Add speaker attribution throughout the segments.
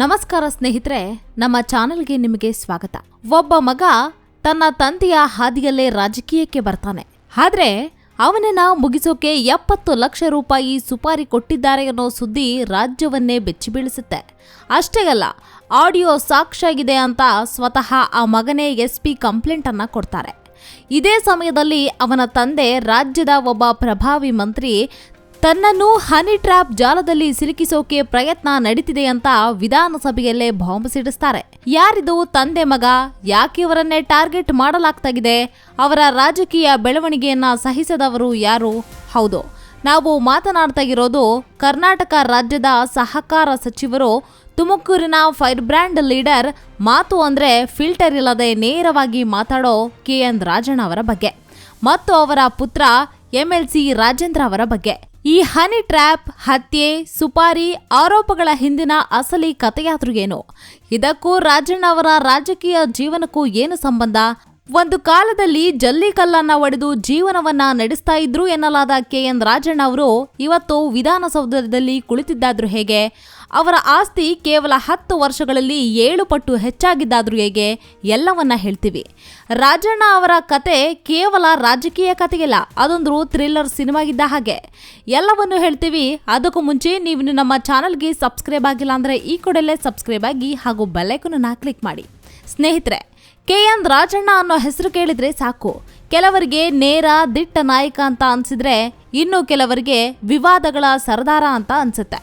Speaker 1: ನಮಸ್ಕಾರ ಸ್ನೇಹಿತರೆ, ನಮ್ಮ ಚಾನೆಲ್ಗೆ ನಿಮಗೆ ಸ್ವಾಗತ. ಒಬ್ಬ ಮಗ ತನ್ನ ತಂದೆಯ ಹಾದಿಯಲ್ಲೇ ರಾಜಕೀಯಕ್ಕೆ ಬರ್ತಾನೆ. ಆದ್ರೆ ಅವನನ್ನ ಮುಗಿಸೋಕೆ ಎಪ್ಪತ್ತು ಲಕ್ಷ ರೂಪಾಯಿ ಸುಪಾರಿ ಕೊಟ್ಟಿದ್ದಾರೆ ಅನ್ನೋ ಸುದ್ದಿ ರಾಜ್ಯವನ್ನೇ ಬೆಚ್ಚಿ ಬೀಳಿಸುತ್ತೆ. ಅಷ್ಟೇ ಅಲ್ಲ, ಆಡಿಯೋ ಸಾಕ್ಷಿಯಾಗಿದೆ ಅಂತ ಸ್ವತಃ ಆ ಮಗನೇ ಎಸ್ ಪಿ ಕಂಪ್ಲೇಂಟ್ ಅನ್ನ ಕೊಡ್ತಾರೆ. ಇದೇ ಸಮಯದಲ್ಲಿ ಅವನ ತಂದೆ ರಾಜ್ಯದ ಒಬ್ಬ ಪ್ರಭಾವಿ ಮಂತ್ರಿ ತನ್ನನ್ನು ಹನಿ ಟ್ರ್ಯಾಪ್ ಜಾಲದಲ್ಲಿ ಸಿಲುಕಿಸೋಕೆ ಪ್ರಯತ್ನ ನಡೀತಿದೆ ಅಂತ ವಿಧಾನಸಭೆಯಲ್ಲೇ ಬಾಂಬ್ ಸಿಡಿಸ್ತಾರೆ. ಯಾರಿದು ತಂದೆ ಮಗ, ಯಾಕೆ ಇವರನ್ನೇ ಟಾರ್ಗೆಟ್ ಮಾಡಲಾಗ್ತಾಗಿದೆ? ಅವರ ರಾಜಕೀಯ ಬೆಳವಣಿಗೆಯನ್ನ ಸಹಿಸದವರು ಯಾರು? ಹೌದು, ನಾವು ಮಾತನಾಡ್ತಾ ಇರೋದು ಕರ್ನಾಟಕ ರಾಜ್ಯದ ಸಹಕಾರ ಸಚಿವರು, ತುಮಕೂರಿನ ಫೈರ್ ಬ್ರ್ಯಾಂಡ್ ಲೀಡರ್ ಮಾತು ಅಂದ್ರೆ ಫಿಲ್ಟರ್ ಇಲ್ಲದೆ ನೇರವಾಗಿ ಮಾತಾಡೋ ಕೆ ಎನ್ ರಾಜಣ್ಣ ಅವರ ಬಗ್ಗೆ. ಮತ್ತು ಅವರ ಪುತ್ರ ಎಂಎಲ್ಸಿ ರಾಜೇಂದ್ರ ಅವರ ಬಗ್ಗೆ. ಈ ಹನಿ ಟ್ರ್ಯಾಪ್, ಹತ್ಯೆ, ಸುಪಾರಿ, ಆರೋಪಗಳ ಹಿಂದಿನ ಅಸಲಿ ಕಥೆಯಾದ್ರೂ ಏನು? ಇದಕ್ಕೂ ರಾಜಣ್ಣ ಅವರ ರಾಜಕೀಯ ಜೀವನಕ್ಕೂ ಏನು ಸಂಬಂಧ? ಒಂದು ಕಾಲದಲ್ಲಿ ಜಲ್ಲಿಕಲ್ಲನ್ನ ಒಡೆದು ಜೀವನವನ್ನ ನಡೆಸ್ತಾ ಇದ್ರು ಎನ್ನಲಾದ ಕೆ ಎನ್ ರಾಜಣ್ಣ ಅವರು ಇವತ್ತು ವಿಧಾನಸೌಧದಲ್ಲಿ ಕುಳಿತಿದ್ದಾದ್ರು ಹೇಗೆ? ಅವರ ಆಸ್ತಿ ಕೇವಲ ಹತ್ತು ವರ್ಷಗಳಲ್ಲಿ ಏಳು ಪಟ್ಟು ಹೆಚ್ಚಾಗಿದ್ದಾದ್ರೂ ಹೇಗೆ? ಎಲ್ಲವನ್ನ ಹೇಳ್ತೀವಿ. ರಾಜಣ್ಣ ಅವರ ಕತೆ ಕೇವಲ ರಾಜಕೀಯ ಕಥೆಯಲ್ಲ ಅದೊಂದು ಥ್ರಿಲ್ಲರ್ ಸಿನಿಮಾಗಿದ್ದ ಹಾಗೆ. ಎಲ್ಲವನ್ನು ಹೇಳ್ತೀವಿ. ಅದಕ್ಕೂ ಮುಂಚೆ ನೀವು ನಮ್ಮ ಚಾನಲ್ಗೆ ಸಬ್ಸ್ಕ್ರೈಬ್ ಆಗಿಲ್ಲ ಅಂದರೆ ಈ ಕೂಡಲೇ ಸಬ್ಸ್ಕ್ರೈಬ್ ಆಗಿ ಹಾಗೂ ಬೆಲ್ಲೈಕನ್ನ ಕ್ಲಿಕ್ ಮಾಡಿ. ಸ್ನೇಹಿತರೆ ಕೆ ಎನ್ ರಾಜಣ್ಣ ಅನ್ನೋ ಹೆಸರು ಕೇಳಿದ್ರೆ ಸಾಕು. ಕೆಲವರಿಗೆ ನೇರ ದಿಟ್ಟ ನಾಯಕ ಅಂತ ಅನ್ಸಿದ್ರೆ ಇನ್ನು ಕೆಲವರಿಗೆ ವಿವಾದಗಳ ಸರದಾರ ಅಂತ ಅನ್ಸುತ್ತೆ.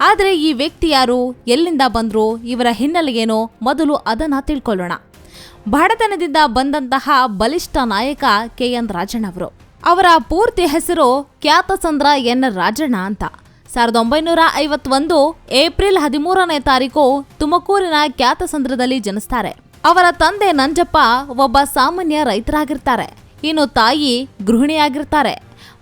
Speaker 1: ಆದರೆ ಈ ವ್ಯಕ್ತಿ ಯಾರು? ಎಲ್ಲಿಂದ ಬಂದ್ರು? ಇವರ ಹಿನ್ನೆಲೆಗೇನು? ಮೊದಲು ಅದನ್ನ ತಿಳ್ಕೊಳ್ಳೋಣ. ಬಡತನದಿಂದ ಬಂದಂತಹ ಬಲಿಷ್ಠ ನಾಯಕ ಕೆ ಎನ್ ರಾಜಣ್ಣವರು ಅವರ. ಪೂರ್ತಿ ಹೆಸರು ಖ್ಯಾತಸಂದ್ರ ಎನ್ ರಾಜಣ್ಣ ಅಂತ. ಸಾವಿರದ ಒಂಬೈನೂರ ಐವತ್ತೊಂದು ಏಪ್ರಿಲ್ ಹದಿಮೂರನೇ ತಾರೀಕು ತುಮಕೂರಿನ ಖ್ಯಾತಸಂದ್ರದಲ್ಲಿ ಜನಿಸ್ತಾರೆ. ಅವರ ತಂದೆ ನಂಜಪ್ಪ ಒಬ್ಬ ಸಾಮಾನ್ಯ ರೈತರಾಗಿರ್ತಾರೆ. ಇನ್ನು ತಾಯಿ ಗೃಹಿಣಿಯಾಗಿರ್ತಾರೆ.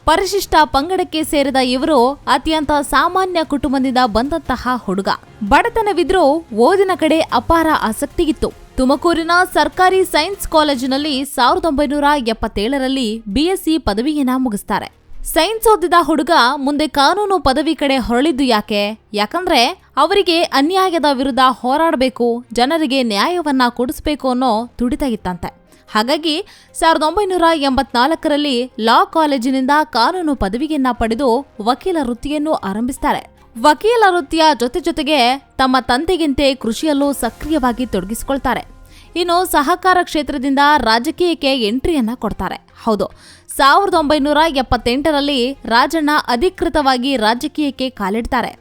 Speaker 1: ಪರಿಶಿಷ್ಟ ಪಂಗಡಕ್ಕೆ ಸೇರಿದ ಇವರು ಅತ್ಯಂತ ಸಾಮಾನ್ಯ ಕುಟುಂಬದಿಂದ ಬಂದಂತಹ ಹುಡುಗ. ಬಡತನವಿದ್ರೂ ಓದಿನ ಕಡೆ ಅಪಾರ ಆಸಕ್ತಿಗಿತ್ತು ತುಮಕೂರಿನ ಸರ್ಕಾರಿ ಸೈನ್ಸ್ ಕಾಲೇಜಿನಲ್ಲಿ ಸಾವಿರದ ಒಂಬೈನೂರ ಎಪ್ಪತ್ತೇಳರಲ್ಲಿ ಬಿಎಸ್ಸಿ ಪದವಿಯನ್ನ ಮುಗಿಸ್ತಾರೆ. ಸೈನ್ಸ್ ಓದಿದ ಹುಡುಗ ಮುಂದೆ ಕಾನೂನು ಪದವಿ ಕಡೆ ಹೊರಳಿದ್ದು ಯಾಕೆ? ಯಾಕಂದ್ರೆ ಅವರಿಗೆ ಅನ್ಯಾಯದ ವಿರುದ್ಧ ಹೋರಾಡಬೇಕು, ಜನರಿಗೆ ನ್ಯಾಯವನ್ನ ಕೊಡಿಸ್ಬೇಕು ಅನ್ನೋ ತುಡಿತ ಇತ್ತಂತೆ. ಹಾಗಾಗಿ ಸಾವಿರದ ಒಂಬೈನೂರ ಎಂಬತ್ನಾಲ್ಕರಲ್ಲಿ ಲಾ ಕಾಲೇಜಿನಿಂದ ಕಾನೂನು ಪದವಿಯನ್ನ ಪಡೆದು ವಕೀಲ ವೃತ್ತಿಯನ್ನು ಆರಂಭಿಸ್ತಾರೆ. ವಕೀಲ ವೃತ್ತಿಯ ಜೊತೆ ಜೊತೆಗೆ ತಮ್ಮ ತಂದೆಗಿಂತೆ ಕೃಷಿಯಲ್ಲೂ ಸಕ್ರಿಯವಾಗಿ ತೊಡಗಿಸಿಕೊಳ್ತಾರೆ. ಇನ್ನು ಸಹಕಾರ ಕ್ಷೇತ್ರದಿಂದ ರಾಜಕೀಯಕ್ಕೆ ಎಂಟ್ರಿಯನ್ನ ಕೊಡ್ತಾರೆ. ಹೌದು ಸಾವಿರದ ಒಂಬೈನೂರ ಎಪ್ಪತ್ತೆಂಟರಲ್ಲಿ ರಾಜಣ್ಣ ಅಧಿಕೃತವಾಗಿ ರಾಜಕೀಯಕ್ಕೆ ಕಾಲಿಡ್ತಾರೆ.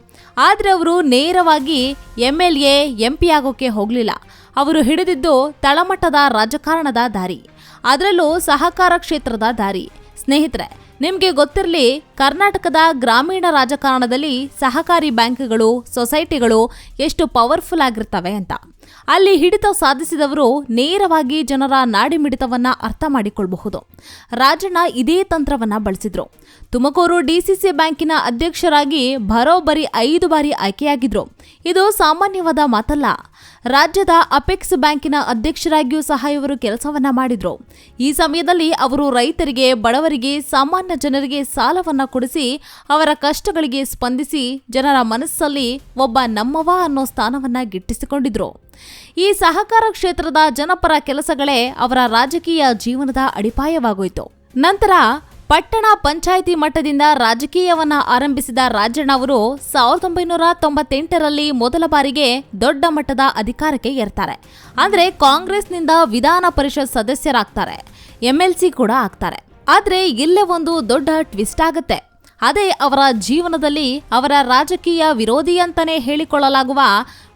Speaker 1: ಆದರೆ ಅವರು ನೇರವಾಗಿ M L A M P ಆಗೋಕ್ಕೆ ಹೋಗಲಿಲ್ಲ. ಅವರು ಹಿಡಿದಿದ್ದು ತಳಮಟ್ಟದ ರಾಜಕಾರಣದ ದಾರಿ. ಅದರಲ್ಲೂ ಸಹಕಾರ ಕ್ಷೇತ್ರದ ದಾರಿ. ಸ್ನೇಹಿತರೆ, ನಿಮಗೆ ಗೊತ್ತಿರಲಿ, ಕರ್ನಾಟಕದ ಗ್ರಾಮೀಣ ರಾಜಕಾರಣದಲ್ಲಿ ಸಹಕಾರಿ ಬ್ಯಾಂಕ್ಗಳು, ಸೊಸೈಟಿಗಳು ಎಷ್ಟು ಪವರ್ಫುಲ್ ಆಗಿರ್ತವೆ ಅಂತ. ಅಲ್ಲಿ ಹಿಡಿತ ಸಾಧಿಸಿದವರು ನೇರವಾಗಿ ಜನರ ನಾಡಿ ಮಿಡಿತವನ್ನ ಅರ್ಥ ಮಾಡಿಕೊಳ್ಳಬಹುದು ರಾಜಣ್ಣ ಇದೇ ತಂತ್ರವನ್ನ ಬಳಸಿದ್ರು. ತುಮಕೂರು ಡಿಸಿಸಿ ಬ್ಯಾಂಕಿನ ಅಧ್ಯಕ್ಷರಾಗಿ ಬರೋಬ್ಬರಿ ಐದು ಬಾರಿ ಆಯ್ಕೆಯಾಗಿದ್ರು. ಇದು ಸಾಮಾನ್ಯವಾದ ಮಾತಲ್ಲ. ರಾಜ್ಯದ ಅಪೆಕ್ಸ್ ಬ್ಯಾಂಕಿನ ಅಧ್ಯಕ್ಷರಾಗಿಯೂ ಸಹ ಇವರು ಕೆಲಸವನ್ನ ಮಾಡಿದ್ರು. ಈ ಸಮಯದಲ್ಲಿ ಅವರು ರೈತರಿಗೆ, ಬಡವರಿಗೆ, ಸಾಮಾನ್ಯ ಜನರಿಗೆ ಸಾಲವನ್ನ ಕೊಡಿಸಿ ಅವರ ಕಷ್ಟಗಳಿಗೆ ಸ್ಪಂದಿಸಿ ಜನರ ಮನಸ್ಸಲ್ಲಿ ಒಬ್ಬ ನಮ್ಮವ ಅನ್ನೋ ಸ್ಥಾನವನ್ನ ಗಿಟ್ಟಿಸಿಕೊಂಡಿದ್ರು. ಈ ಸಹಕಾರ ಕ್ಷೇತ್ರದ ಜನಪರ ಕೆಲಸಗಳೇ ಅವರ ರಾಜಕೀಯ ಜೀವನದ ಅಡಿಪಾಯವಾಗೋಯಿತು. ನಂತರ ಪಟ್ಟಣ ಪಂಚಾಯಿತಿ ಮಟ್ಟದಿಂದ ರಾಜಕೀಯವನ್ನ ಆರಂಭಿಸಿದ ರಾಜಣ್ಣ ಅವರು ಸಾವಿರದ ಒಂಬೈನೂರ ತೊಂಬತ್ತೆಂಟರಲ್ಲಿ ಮೊದಲ ಬಾರಿಗೆ ದೊಡ್ಡ ಮಟ್ಟದ ಅಧಿಕಾರಕ್ಕೆ ಏರ್ತಾರೆ. ಅಂದ್ರೆ ಕಾಂಗ್ರೆಸ್ನಿಂದ ವಿಧಾನ ಪರಿಷತ್ ಸದಸ್ಯರಾಗ್ತಾರೆ. ಎಂಎಲ್ಸಿ ಕೂಡ ಆಗ್ತಾರೆ. ಆದ್ರೆ ಇಲ್ಲೇ ಒಂದು ದೊಡ್ಡ ಟ್ವಿಸ್ಟ್ ಆಗುತ್ತೆ. ಅದೇ ಅವರ ಜೀವನದಲ್ಲಿ ಅವರ ರಾಜಕೀಯ ವಿರೋಧಿ ಅಂತಲೇ ಹೇಳಿಕೊಳ್ಳಲಾಗುವ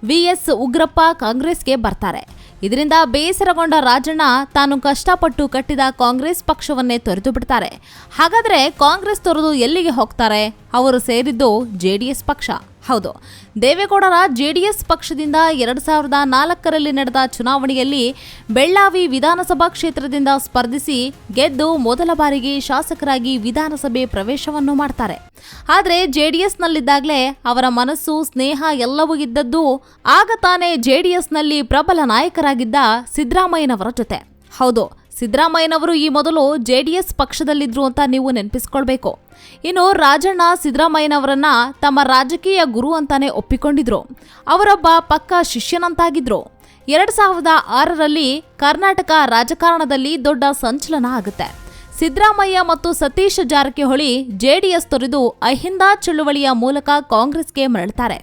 Speaker 1: ವಿ ಎಸ್ ಉಗ್ರಪ್ಪ ಕಾಂಗ್ರೆಸ್ಗೆ ಬರ್ತಾರೆ. ಇದರಿಂದ ಬೇಸರಗೊಂಡ ರಾಜಣ್ಣ ತಾನು ಕಷ್ಟಪಟ್ಟು ಕಟ್ಟಿದ ಕಾಂಗ್ರೆಸ್ ಪಕ್ಷವನ್ನೇ ತೊರೆದು ಬಿಡ್ತಾರೆ. ಹಾಗಾದ್ರೆ ಕಾಂಗ್ರೆಸ್ ತೊರೆದು ಎಲ್ಲಿಗೆ ಹೋಗ್ತಾರೆ? ಅವರು ಸೇರಿದ್ದು ಜೆಡಿಎಸ್ ಪಕ್ಷ. ಹೌದು. ದೇವೇಗೌಡರ ಜೆಡಿಎಸ್ ಪಕ್ಷದಿಂದ ಎರಡು ಸಾವಿರದ ನಾಲ್ಕರಲ್ಲಿ ನಡೆದ ಚುನಾವಣೆಯಲ್ಲಿ ಬೆಳ್ಳಾವಿ ವಿಧಾನಸಭಾ ಕ್ಷೇತ್ರದಿಂದ ಸ್ಪರ್ಧಿಸಿ ಗೆದ್ದು ಮೊದಲ ಬಾರಿಗೆ ಶಾಸಕರಾಗಿ ವಿಧಾನಸಭೆ ಪ್ರವೇಶವನ್ನು ಮಾಡ್ತಾರೆ. ಆದರೆ ಜೆ ಡಿ ಎಸ್ನಲ್ಲಿದ್ದಾಗಲೇ ಅವರ ಮನಸ್ಸು, ಸ್ನೇಹ ಎಲ್ಲವೂ ಇದ್ದದ್ದು ಆಗ ತಾನೇ ಜೆ ಡಿ ಎಸ್ನಲ್ಲಿ ಪ್ರಬಲ ನಾಯಕರಾಗಿದ್ದ ಸಿದ್ದರಾಮಯ್ಯನವರ ಜೊತೆ. ಹೌದು, ಸಿದ್ದರಾಮಯ್ಯನವರು ಈ ಮೊದಲು ಜೆ ಡಿ ಎಸ್ ಪಕ್ಷದಲ್ಲಿದ್ರು ಅಂತ ನೀವು ನೆನಪಿಸ್ಕೊಳ್ಬೇಕು. ಇನ್ನು ರಾಜಣ್ಣ ಸಿದ್ದರಾಮಯ್ಯನವರನ್ನ ತಮ್ಮ ರಾಜಕೀಯ ಗುರು ಅಂತಾನೆ ಒಪ್ಪಿಕೊಂಡಿದ್ರು. ಅವರೊಬ್ಬ ಪಕ್ಕ ಶಿಷ್ಯನಂತಾಗಿದ್ರು. ಎರಡ್ ಸಾವಿರದ ಆರರಲ್ಲಿ ಕರ್ನಾಟಕ ರಾಜಕಾರಣದಲ್ಲಿ ದೊಡ್ಡ ಸಂಚಲನ ಆಗುತ್ತೆ. ಸಿದ್ದರಾಮಯ್ಯ ಮತ್ತು ಸತೀಶ್ ಜಾರಕಿಹೊಳಿ ಜೆಡಿಎಸ್ ತೊರೆದು ಅಹಿಂದ ಚಳುವಳಿಯ ಮೂಲಕ ಕಾಂಗ್ರೆಸ್ಗೆ ಮರಳುತ್ತಾರೆ.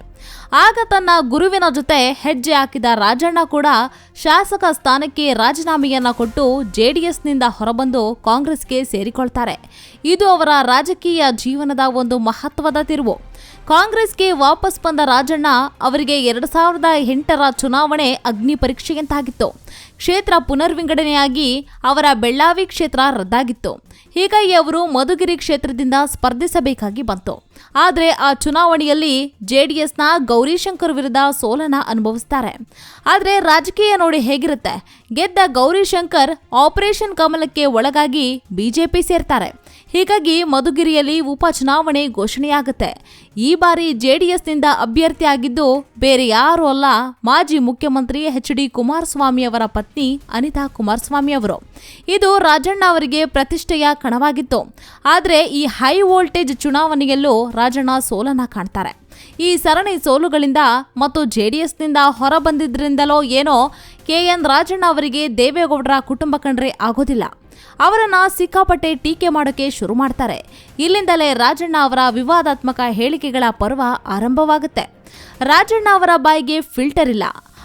Speaker 1: ಆಗ ತನ್ನ ಗುರುವಿನ ಜೊತೆ ಹೆಜ್ಜೆ ಹಾಕಿದ ರಾಜಣ್ಣ ಕೂಡ ಶಾಸಕ ಸ್ಥಾನಕ್ಕೆ ರಾಜೀನಾಮೆಯನ್ನ ಕೊಟ್ಟು ಜೆಡಿಎಸ್ನಿಂದ ಹೊರಬಂದು ಕಾಂಗ್ರೆಸ್ಗೆ ಸೇರಿಕೊಳ್ತಾರೆ. ಇದು ಅವರ ರಾಜಕೀಯ ಜೀವನದ ಒಂದು ಮಹತ್ವದ ತಿರುವು. ಕಾಂಗ್ರೆಸ್ಗೆ ವಾಪಸ್ ಬಂದ ರಾಜಣ್ಣ ಅವರಿಗೆ ಎರಡು ಸಾವಿರದ ಎಂಟರ ಚುನಾವಣೆ ಅಗ್ನಿ ಪರೀಕ್ಷೆಯಂತಾಗಿತ್ತು. ಕ್ಷೇತ್ರ ಪುನರ್ವಿಂಗಡಣೆಯಾಗಿ ಅವರ ಬೆಳ್ಳಾವಿ ಕ್ಷೇತ್ರ ರದ್ದಾಗಿತ್ತು. ಹೀಗಾಗಿ ಅವರು ಮಧುಗಿರಿ ಕ್ಷೇತ್ರದಿಂದ ಸ್ಪರ್ಧಿಸಬೇಕಾಗಿ ಬಂತು. ಆದರೆ ಆ ಚುನಾವಣೆಯಲ್ಲಿ ಜೆಡಿಎಸ್ನ ಗೌರಿಶಂಕರ್ ವಿರುದ್ಧ ಸೋಲನ ಅನುಭವಿಸ್ತಾರೆ. ಆದರೆ ರಾಜಕೀಯ ನೋಡಿ ಹೇಗಿರುತ್ತೆ? ಗೆದ್ದ ಗೌರಿಶಂಕರ್ ಆಪರೇಷನ್ ಕಮಲಕ್ಕೆ ಒಳಗಾಗಿ ಬಿಜೆಪಿ ಸೇರ್ತಾರೆ. ಹೀಗಾಗಿ ಮಧುಗಿರಿಯಲ್ಲಿ ಉಪಚುನಾವಣೆ ಘೋಷಣೆಯಾಗುತ್ತೆ. ಈ ಬಾರಿ ಜೆಡಿಎಸ್ನಿಂದ ಅಭ್ಯರ್ಥಿಯಾಗಿದ್ದು ಬೇರೆ ಯಾರೂ ಅಲ್ಲ, ಮಾಜಿ ಮುಖ್ಯಮಂತ್ರಿ ಎಚ್ ಡಿ ಕುಮಾರಸ್ವಾಮಿ ಅವರ ಪತ್ನಿ ಅನಿತಾ ಕುಮಾರಸ್ವಾಮಿ ಅವರು. ಇದು ರಾಜಣ್ಣ ಅವರಿಗೆ ಪ್ರತಿಷ್ಠೆಯ ಕಣವಾಗಿತ್ತು. ಆದರೆ ಈ ಹೈ ವೋಲ್ಟೇಜ್ ಚುನಾವಣೆಯಲ್ಲೂ ರಾಜಣ್ಣ ಸೋಲನ್ನ ಕಾಣ್ತಾರೆ. ಈ ಸರಣಿ ಸೋಲುಗಳಿಂದ ಮತ್ತು ಜೆ ಡಿ ಎಸ್ನಿಂದ ಹೊರಬಂದಿದ್ದರಿಂದಲೋ ಏನೋ ಕೆ ಎನ್ ರಾಜಣ್ಣ ಅವರಿಗೆ ದೇವೇಗೌಡರ ಕುಟುಂಬ ಕಂಡ್ರೆ ಆಗೋದಿಲ್ಲ. ಅವರನ್ನ ಸಿಕ್ಕಾಪಟ್ಟೆ ಟೀಕೆ ಮಾಡೋಕೆ ಶುರು ಮಾಡ್ತಾರೆ. ಇಲ್ಲಿಂದಲೇ ರಾಜಣ್ಣ ಅವರ ವಿವಾದಾತ್ಮಕ ಹೇಳಿಕೆಗಳ ಪರ್ವ ಆರಂಭವಾಗುತ್ತೆ. ರಾಜಣ್ಣ ಅವರ ಬಾಯಿಗೆ ಫಿಲ್ಟರ್ ಇಲ್ಲ.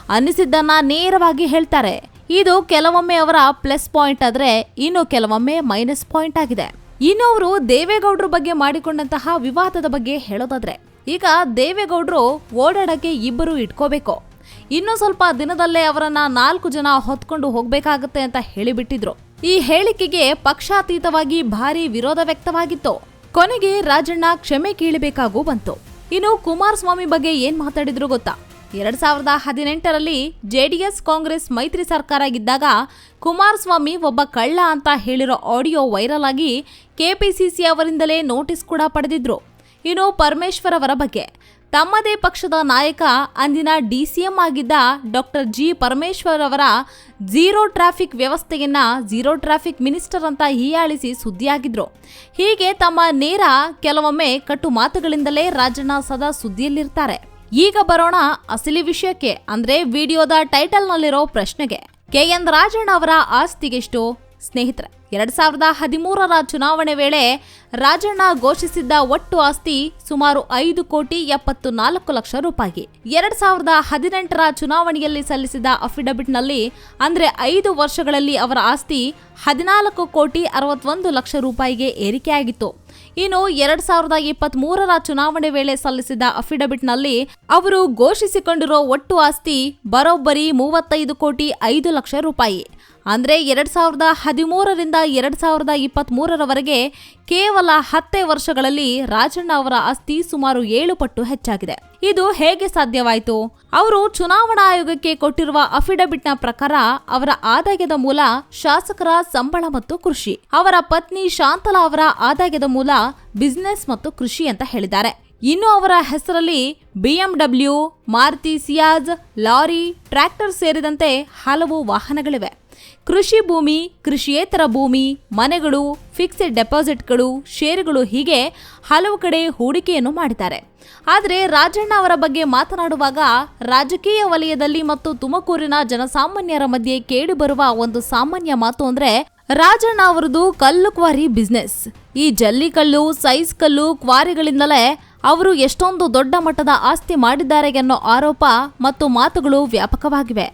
Speaker 1: ಅನ್ನಿಸಿದ್ದನ್ನ ನೇರವಾಗಿ ಹೇಳ್ತಾರೆ. ಇದು ಕೆಲವೊಮ್ಮೆ ಅವರ ಪ್ಲಸ್ ಪಾಯಿಂಟ್ ಆದ್ರೆ ಇನ್ನು ಕೆಲವೊಮ್ಮೆ ಮೈನಸ್ ಪಾಯಿಂಟ್ ಆಗಿದೆ. ಇನ್ನು ಅವರು ದೇವೇಗೌಡರ ಬಗ್ಗೆ ಮಾಡಿಕೊಂಡಂತಹ ವಿವಾದದ ಬಗ್ಗೆ ಹೇಳೋದಾದ್ರೆ, ಈಗ ದೇವೇಗೌಡರು ಓಡಾಡಕ್ಕೆ ಇಬ್ಬರು ಇಟ್ಕೋಬೇಕು. ಇನ್ನು ಸ್ವಲ್ಪ ದಿನದಲ್ಲೇ ಅವರನ್ನ ನಾಲ್ಕು ಜನ ಹೊತ್ಕೊಂಡು ಹೋಗ್ಬೇಕಾಗತ್ತೆ ಅಂತ ಹೇಳಿಬಿಟ್ಟಿದ್ರು. ಈ ಹೇಳಿಕೆಗೆ ಪಕ್ಷಾತೀತವಾಗಿ ಭಾರಿ ವಿರೋಧ ವ್ಯಕ್ತವಾಗಿತ್ತು. ಕೊನೆಗೆ ರಾಜಣ್ಣ ಕ್ಷಮೆ ಕೇಳಬೇಕಾಗೂ ಬಂತು. ಇನ್ನು ಕುಮಾರಸ್ವಾಮಿ ಬಗ್ಗೆ ಏನ್ ಮಾತಾಡಿದ್ರು ಗೊತ್ತಾ? ಎರಡ್ ಸಾವಿರದ ಹದಿನೆಂಟರಲ್ಲಿ ಜೆಡಿಎಸ್ ಕಾಂಗ್ರೆಸ್ ಮೈತ್ರಿ ಸರ್ಕಾರ ಇದ್ದಾಗ ಕುಮಾರಸ್ವಾಮಿ ಒಬ್ಬ ಕಳ್ಳ ಅಂತ ಹೇಳಿರೋ ಆಡಿಯೋ ವೈರಲ್ ಆಗಿ ಕೆಪಿಸಿಸಿ ಅವರಿಂದಲೇ ನೋಟಿಸ್ ಕೂಡ ಪಡೆದಿದ್ರು. ಇನ್ನು ಪರಮೇಶ್ವರ್ ಅವರ ಬಗ್ಗೆ ತಮ್ಮದೇ ಪಕ್ಷದ ನಾಯಕ ಅಂದಿನ ಡಿಸಿಎಂ ಆಗಿದ್ದ ಡಾಕ್ಟರ್ ಜಿ ಪರಮೇಶ್ವರ್ ಅವರ ಝೀರೋ ಟ್ರಾಫಿಕ್ ವ್ಯವಸ್ಥೆಯನ್ನ ಝೀರೋ ಟ್ರಾಫಿಕ್ ಮಿನಿಸ್ಟರ್ ಅಂತ ಹೀಯಾಳಿಸಿ ಸುದ್ದಿಯಾಗಿದ್ರು. ಹೀಗೆ ತಮ್ಮ ನೇರ ಕೆಲವೊಮ್ಮೆ ಕಟ್ಟು ಮಾತುಗಳಿಂದಲೇ ರಾಜಣ್ಣ ಸದಾ ಸುದ್ದಿಯಲ್ಲಿರ್ತಾರೆ. ಈಗ ಬರೋಣ ಅಸಲಿ ವಿಷಯಕ್ಕೆ, ಅಂದ್ರೆ ವಿಡಿಯೋದ ಟೈಟಲ್ನಲ್ಲಿರೋ ಪ್ರಶ್ನೆಗೆ. ಕೆ ಎನ್ ರಾಜಣ್ಣ ಅವರ ಆಸ್ತಿಗೆಷ್ಟು? ಸ್ನೇಹಿತರೆ, ಎರಡ್ ಸಾವಿರದ ಹದಿಮೂರರ ಚುನಾವಣೆ ವೇಳೆ ರಾಜಣ್ಣ ಘೋಷಿಸಿದ್ದ ಒಟ್ಟು ಆಸ್ತಿ ಸುಮಾರು ಐದು ಕೋಟಿ ಎಪ್ಪತ್ತು ನಾಲ್ಕು ಲಕ್ಷ ರೂಪಾಯಿ. ಎರಡ್ ಸಾವಿರದ ಹದಿನೆಂಟರ ಚುನಾವಣೆಯಲ್ಲಿ ಸಲ್ಲಿಸಿದ ಅಫಿಡವಿಟ್ನಲ್ಲಿ, ಅಂದ್ರೆ ಐದು ವರ್ಷಗಳಲ್ಲಿ ಅವರ ಆಸ್ತಿ ಹದಿನಾಲ್ಕು ಕೋಟಿ ಅರವತ್ತೊಂದು ಲಕ್ಷ ರೂಪಾಯಿಗೆ ಏರಿಕೆಯಾಗಿತ್ತು. ಇನ್ನು ಎರಡ್ ಸಾವಿರದ ಇಪ್ಪತ್ತ್ ಮೂರರ ಚುನಾವಣೆ ವೇಳೆ ಸಲ್ಲಿಸಿದ ಅಫಿಡವಿಟ್ನಲ್ಲಿ ಅವರು ಘೋಷಿಸಿಕೊಂಡಿರುವ ಒಟ್ಟು ಆಸ್ತಿ ಬರೋಬ್ಬರಿ ಮೂವತ್ತೈದು ಕೋಟಿ ಐದು ಲಕ್ಷ ರೂಪಾಯಿ. ಅಂದ್ರೆ ಎರಡು ಸಾವಿರದ ಹದಿಮೂರರಿಂದ ಎರಡು ಸಾವಿರದ ಇಪ್ಪತ್ತ್ ಮೂರರವರೆಗೆ ಕೇವಲ ಹತ್ತೇ ವರ್ಷಗಳಲ್ಲಿ ರಾಜಣ್ಣ ಅವರ ಆಸ್ತಿ ಸುಮಾರು ಏಳು ಪಟ್ಟು ಹೆಚ್ಚಾಗಿದೆ. ಇದು ಹೇಗೆ ಸಾಧ್ಯವಾಯಿತು? ಅವರು ಚುನಾವಣಾ ಆಯೋಗಕ್ಕೆ ಕೊಟ್ಟಿರುವ ಅಫಿಡವಿಟ್ನ ಪ್ರಕಾರ ಅವರ ಆದಾಯದ ಮೂಲ ಶಾಸಕರ ಸಂಬಳ ಮತ್ತು ಕೃಷಿ. ಅವರ ಪತ್ನಿ ಶಾಂತಲಾ ಅವರ ಆದಾಯದ ಮೂಲ ಬಿಸಿನೆಸ್ ಮತ್ತು ಕೃಷಿ ಅಂತ ಹೇಳಿದ್ದಾರೆ. ಇನ್ನು ಅವರ ಹೆಸರಲ್ಲಿ BMW, Maruti Ciaz, lorry, tractor ಸೇರಿದಂತೆ ಹಲವು ವಾಹನಗಳಿವೆ. ಕೃಷಿ ಭೂಮಿ, ಕೃಷಿಯೇತರ ಭೂಮಿ, ಮನೆಗಳು ಫಿಕ್ಸೆಡ್ ಡೆಪಾಸಿಟ್ಗಳು ಷೇರುಗಳು ಹೀಗೆ ಹಲವು ಕಡೆ ಹೂಡಿಕೆಯನ್ನು ಮಾಡಿದ್ದಾರೆ. ಆದರೆ ರಾಜಣ್ಣ ಅವರ ಬಗ್ಗೆ ಮಾತನಾಡುವಾಗ ರಾಜಕೀಯ ವಲಯದಲ್ಲಿ ಮತ್ತು ತುಮಕೂರಿನ ಜನಸಾಮಾನ್ಯರ ಮಧ್ಯೆ ಕೇಳಿಬರುವ ಒಂದು ಸಾಮಾನ್ಯ ಮಾತು ಅಂದ್ರೆ ರಾಜಣ್ಣ ಅವರದು ಕಲ್ಲು ಕ್ವಾರಿ ಬಿಸ್ನೆಸ್ ಈ ಜಲ್ಲಿಕಲ್ಲು ಸೈಜ್ ಕಲ್ಲು, ಕ್ವಾರಿಗಳಿಂದಲೇ ಅವರು ಎಷ್ಟೊಂದು ದೊಡ್ಡ ಮಟ್ಟದ ಆಸ್ತಿ ಮಾಡಿದ್ದಾರೆ ಎನ್ನೋ ಆರೋಪ ಮತ್ತು ಮಾತುಗಳು ವ್ಯಾಪಕವಾಗಿವೆ.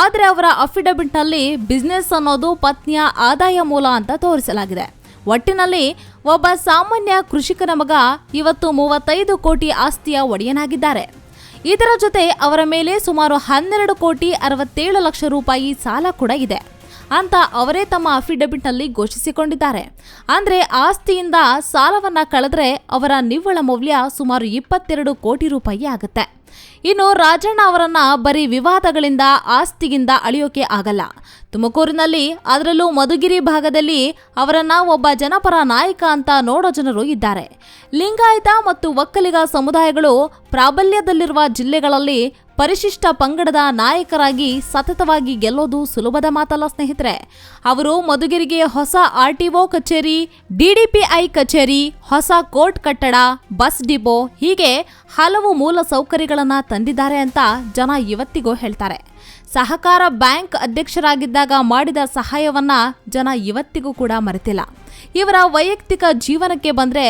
Speaker 1: ಆದರೆ ಅವರ ಅಫಿಡವಿಟ್ನಲ್ಲಿ ಬಿಸ್ನೆಸ್ ಅನ್ನೋದು ಪತ್ನಿಯ ಆದಾಯ ಮೂಲ ಅಂತ ತೋರಿಸಲಾಗಿದೆ. ಒಟ್ಟಿನಲ್ಲಿ ಒಬ್ಬ ಸಾಮಾನ್ಯ ಕೃಷಿಕನ ಮಗ ಇವತ್ತು ಮೂವತ್ತೈದು ಕೋಟಿ ಆಸ್ತಿಯ ಒಡೆಯನಾಗಿದ್ದಾರೆ. ಇದರ ಜೊತೆ ಅವರ ಮೇಲೆ ಸುಮಾರು ಹನ್ನೆರಡು ಕೋಟಿ ಅರವತ್ತೇಳು ಲಕ್ಷ ರೂಪಾಯಿ ಸಾಲ ಕೂಡ ಇದೆ. ಅಂತ ಅವರೇ ತಮ್ಮ ಅಫಿಡವಿಟ್ನಲ್ಲಿ ಘೋಷಿಸಿಕೊಂಡಿದ್ದಾರೆ. ಅಂದರೆ ಆಸ್ತಿಯಿಂದ ಸಾಲವನ್ನು ಕಳೆದ್ರೆ ಅವರ ನಿವ್ವಳ ಮೌಲ್ಯ ಸುಮಾರು ಇಪ್ಪತ್ತೆರಡು ಕೋಟಿ ರೂಪಾಯಿ ಆಗುತ್ತೆ. ಇನ್ನು ರಾಜಣ್ಣ ಅವರನ್ನ ಬರೀ ವಿವಾದಗಳಿಂದ ಆಸ್ತಿಗಿಂದ ಅಳಿಯೋಕೆ ಆಗಲ್ಲ. ತುಮಕೂರಿನಲ್ಲಿ, ಅದರಲ್ಲೂ ಮಧುಗಿರಿ ಭಾಗದಲ್ಲಿ ಅವರನ್ನ ಒಬ್ಬ ಜನಪರ ನಾಯಕ ಅಂತ ನೋಡೋ ಜನರು ಇದ್ದಾರೆ. ಲಿಂಗಾಯತ ಮತ್ತು ಒಕ್ಕಲಿಗ ಸಮುದಾಯಗಳು ಪ್ರಾಬಲ್ಯದಲ್ಲಿರುವ ಜಿಲ್ಲೆಗಳಲ್ಲಿ ಪರಿಶಿಷ್ಟ ಪಂಗಡದ ನಾಯಕರಾಗಿ ಸತತವಾಗಿ ಗೆಲ್ಲೋದು ಸುಲಭದ ಮಾತಲ್ಲ ಸ್ನೇಹಿತರೆ. ಅವರು ಮಧುಗಿರಿಗೆ ಹೊಸ ಆರ್ಟಿಒ ಕಚೇರಿ ಡಿಡಿಪಿಐ ಕಚೇರಿ, ಹೊಸ ಕೋರ್ಟ್ ಕಟ್ಟಡ, ಬಸ್ ಡಿಪೋ ಹೀಗೆ ಹಲವು ಮೂಲ ಸೌಕರ್ಯಗಳನ್ನು ತಂದಿದ್ದಾರೆ ಅಂತ ಜನ ಇವತ್ತಿಗೂ ಹೇಳ್ತಾರೆ. ಸಹಕಾರ ಬ್ಯಾಂಕ್ ಅಧ್ಯಕ್ಷರಾಗಿದ್ದಾಗ ಮಾಡಿದ ಸಹಾಯವನ್ನ ಜನ ಇವತ್ತಿಗೂ ಕೂಡ ಮರೆತಿಲ್ಲ. ಇವರ ವೈಯಕ್ತಿಕ ಜೀವನಕ್ಕೆ ಬಂದರೆ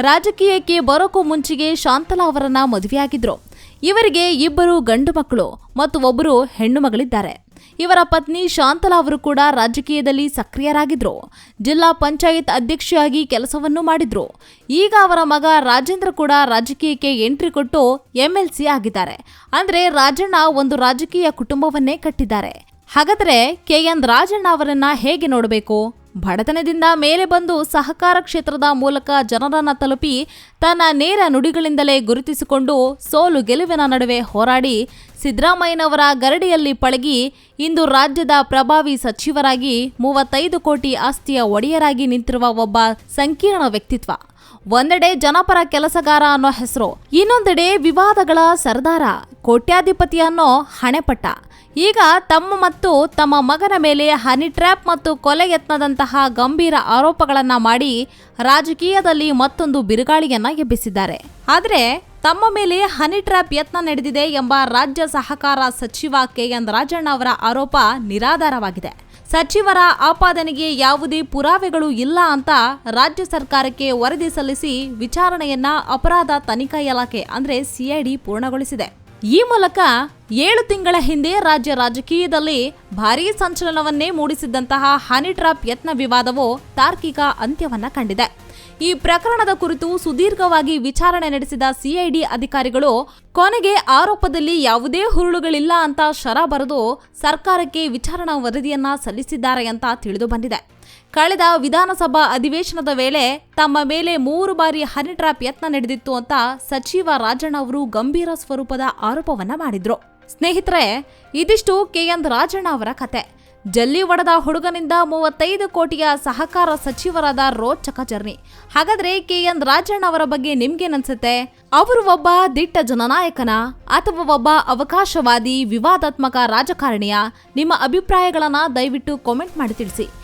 Speaker 1: ರಾಜಕೀಯಕ್ಕೆ ಬರೋಕ್ಕೂ ಮುಂಚೆಗೆ ಶಾಂತಲಾ ಅವರನ್ನ ಮದುವೆಯಾಗಿದ್ರು. ಇವರಿಗೆ ಇಬ್ಬರು ಗಂಡು ಮಕ್ಕಳು ಮತ್ತು ಒಬ್ಬರು ಹೆಣ್ಣು ಮಗಳಿದ್ದಾರೆ. ಇವರ ಪತ್ನಿ ಶಾಂತಲಾ ಅವರು ಕೂಡ ರಾಜಕೀಯದಲ್ಲಿ ಸಕ್ರಿಯರಾಗಿದ್ರು. ಜಿಲ್ಲಾ ಪಂಚಾಯತ್ ಅಧ್ಯಕ್ಷೆಯಾಗಿ ಕೆಲಸವನ್ನು ಮಾಡಿದ್ರು. ಈಗ ಅವರ ಮಗ ರಾಜೇಂದ್ರ ಕೂಡ ರಾಜಕೀಯಕ್ಕೆ ಎಂಟ್ರಿ ಕೊಟ್ಟು ಎಂಎಲ್ಸಿ ಆಗಿದ್ದಾರೆ. ಅಂದ್ರೆ ರಾಜಣ್ಣ ಒಂದು ರಾಜಕೀಯ ಕುಟುಂಬವನ್ನೇ ಕಟ್ಟಿದ್ದಾರೆ. ಹಾಗಾದ್ರೆ ಕೆ ಎನ್ ರಾಜಣ್ಣ ಅವರನ್ನ ಹೇಗೆ ನೋಡಬೇಕು? ಬಡತನದಿಂದ ಮೇಲೆ ಬಂದು ಸಹಕಾರ ಕ್ಷೇತ್ರದ ಮೂಲಕ ಜನರನ್ನು ತಲುಪಿ ತನ್ನ ನೇರ ನುಡಿಗಳಿಂದಲೇ ಗುರುತಿಸಿಕೊಂಡು ಸೋಲು ಗೆಲುವಿನ ನಡುವೆ ಹೋರಾಡಿ ಸಿದ್ದರಾಮಯ್ಯನವರ ಗರಡಿಯಲ್ಲಿ ಪಳಗಿ ಇಂದು ರಾಜ್ಯದ ಪ್ರಭಾವಿ ಸಚಿವರಾಗಿ ಮೂವತ್ತೈದು ಕೋಟಿ ಆಸ್ತಿಯ ಒಡೆಯರಾಗಿ ನಿಂತಿರುವ ಒಬ್ಬ ಸಂಕೀರ್ಣ ವ್ಯಕ್ತಿತ್ವ. ಒಂದೆಡೆ ಜನಪರ ಕೆಲಸಗಾರ ಅನ್ನೋ ಹೆಸರು, ಇನ್ನೊಂದೆಡೆ ವಿವಾದಗಳ ಸರ್ದಾರ ಕೋಟ್ಯಾಧಿಪತಿ ಅನ್ನೋ ಹಣೆಪಟ್ಟ. ಈಗ ತಮ್ಮ ಮತ್ತು ತಮ್ಮ ಮಗನ ಮೇಲೆ ಹನಿ ಟ್ರ್ಯಾಪ್ ಮತ್ತು ಕೊಲೆ ಯತ್ನದಂತಹ ಗಂಭೀರ ಆರೋಪಗಳನ್ನು ಮಾಡಿ ರಾಜಕೀಯದಲ್ಲಿ ಮತ್ತೊಂದು ಬಿರುಗಾಳಿಯನ್ನ ಎಬ್ಬಿಸಿದ್ದಾರೆ. ಆದರೆ ತಮ್ಮ ಮೇಲೆ ಹನಿ ಟ್ರ್ಯಾಪ್ ಯತ್ನ ನಡೆದಿದೆ ಎಂಬ ರಾಜ್ಯ ಸಹಕಾರ ಸಚಿವ ಕೆ ಎನ್ ರಾಜಣ್ಣ ಅವರ ಆರೋಪ ನಿರಾಧಾರವಾಗಿದೆ. ಸಚಿವರ ಆಪಾದನೆಗೆ ಯಾವುದೇ ಪುರಾವೆಗಳು ಇಲ್ಲ ಅಂತ ರಾಜ್ಯ ಸರ್ಕಾರಕ್ಕೆ ವರದಿ ಸಲ್ಲಿಸಿ ವಿಚಾರಣೆಯನ್ನ ಅಪರಾಧ ತನಿಖಾ ಇಲಾಖೆ ಅಂದ್ರೆ ಸಿಐಡಿ ಪೂರ್ಣಗೊಳಿಸಿದೆ. ಈ ಮೂಲಕ ಏಳು ತಿಂಗಳ ಹಿಂದೆ ರಾಜ್ಯ ರಾಜಕೀಯದಲ್ಲಿ ಭಾರೀ ಸಂಚಲನವನ್ನೇ ಮೂಡಿಸಿದ್ದಂತಹ ಹನಿ ಟ್ರಾಪ್ ಯತ್ನ ವಿವಾದವು ತಾರ್ಕಿಕ ಅಂತ್ಯವನ್ನ ಕಂಡಿದೆ. ಈ ಪ್ರಕರಣದ ಕುರಿತು ಸುದೀರ್ಘವಾಗಿ ವಿಚಾರಣೆ ನಡೆಸಿದ ಸಿಐಡಿ ಅಧಿಕಾರಿಗಳು, ಕೊನೆಗೆ ಆರೋಪದಲ್ಲಿ ಯಾವುದೇ ಹುರುಳುಗಳಿಲ್ಲ ಅಂತ ಶರ ಬರೆದು ಸರ್ಕಾರಕ್ಕೆ ವಿಚಾರಣಾ ವರದಿಯನ್ನ ಸಲ್ಲಿಸಿದ್ದಾರೆ ಅಂತ ತಿಳಿದು ಬಂದಿದೆ. ಕಳೆದ ವಿಧಾನಸಭಾ ಅಧಿವೇಶನದ ವೇಳೆ ತಮ್ಮ ಮೇಲೆ ಮೂರು ಬಾರಿ ಹನಿ ಟ್ರಾಪ್ ಯತ್ನ ನಡೆದಿತ್ತು ಅಂತ ಸಚಿವ ರಾಜಣ್ಣ ಅವರು ಗಂಭೀರ ಸ್ವರೂಪದ ಆರೋಪವನ್ನ ಮಾಡಿದ್ರು. ಸ್ನೇಹಿತರೆ, ಇದಿಷ್ಟು ಕೆಎನ್ ರಾಜಣ್ಣ ಅವರ ಕತೆ. ಜಲ್ಲಿ ಒಡೆದ ಹುಡುಗನಿಂದ ಮೂವತ್ತೈದು ಕೋಟಿಯ ಸಹಕಾರ ಸಚಿವರಾದ ರೋಚಕ ಜರ್ನಿ. ಹಾಗಾದ್ರೆ ಕೆ. ಎನ್. ರಾಜಣ್ಣ ಅವರ ಬಗ್ಗೆ ನಿಮ್ಗೇನನ್ಸುತ್ತೆ? ಅವರು ಒಬ್ಬ ದಿಟ್ಟ ಜನನಾಯಕನ ಅಥವಾ ಒಬ್ಬ ಅವಕಾಶವಾದಿ, ವಿವಾದಾತ್ಮಕ ರಾಜಕಾರಣಿಯ? ನಿಮ್ಮ ಅಭಿಪ್ರಾಯಗಳನ್ನ ದಯವಿಟ್ಟು ಕಾಮೆಂಟ್ ಮಾಡಿ ತಿಳಿಸಿ.